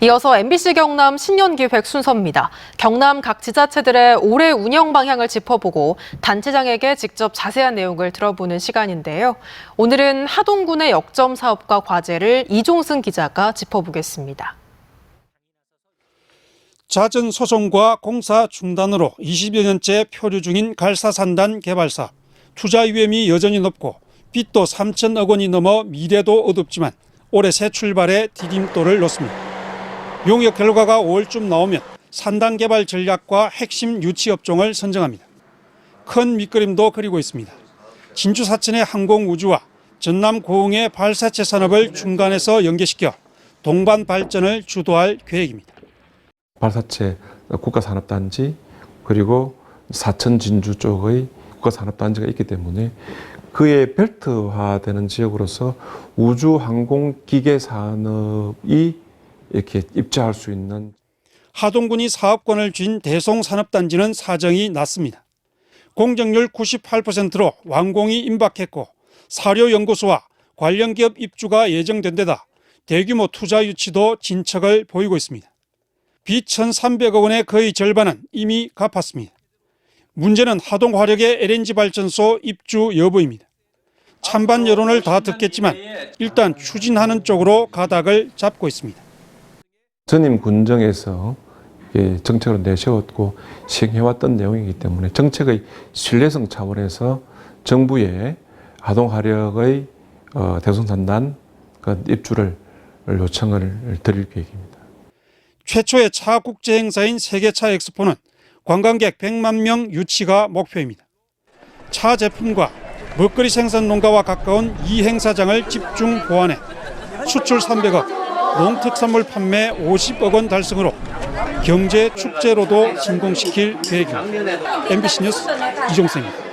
이어서 MBC 경남 신년기획 순서입니다. 경남 각 지자체들의 올해 운영 방향을 짚어보고 단체장에게 직접 자세한 내용을 들어보는 시간인데요. 오늘은 하동군의 역점 사업과 과제를 이종승 기자가 짚어보겠습니다. 잦은 소송과 공사 중단으로 20여 년째 표류 중인 갈사산단 개발 사업. 투자 위험이 여전히 높고 빚도 3천억 원이 넘어 미래도 어둡지만 올해 새 출발에 디딤돌을 놓습니다. 용역 결과가 5월쯤 나오면 산단 개발 전략과 핵심 유치 업종을 선정합니다. 큰 밑그림도 그리고 있습니다. 진주 사천의 항공우주와 전남 고흥의 발사체 산업을 중간에서 연계시켜 동반 발전을 주도할 계획입니다. 발사체 국가산업단지 그리고 사천 진주 쪽의 국가산업단지가 있기 때문에 그의 벨트화되는 지역으로서 우주 항공 기계 산업이 이렇게 입주할 수 있는 하동군이 사업권을 쥔 대송산업단지는 사정이 났습니다. 공정률 98%로 완공이 임박했고 사료연구소와 관련 기업 입주가 예정된 데다 대규모 투자 유치도 진척을 보이고 있습니다. 빚 1,300억 원의 거의 절반은 이미 갚았습니다. 문제는 하동화력의 LNG 발전소 입주 여부입니다. 찬반 여론을 다 듣겠지만 일단 추진하는 쪽으로 가닥을 잡고 있습니다. 전임 군정에서 예, 정책으로 내세웠고 시행해왔던 내용이기 때문에 정책의 신뢰성 차원에서 정부에 아동화력의 어, 대송산단 그 입주를 요청을 드릴 계획입니다. 최초의 차 국제 행사인 세계차 엑스포는 관광객 100만 명 유치가 목표입니다. 차 제품과 먹거리 생산 농가와 가까운 이 행사장을 집중 보완해 수출 300억, 농특산물 판매 50억 원 달성으로 경제 축제로도 성공시킬 계획입니다. MBC 뉴스 이종세입니다.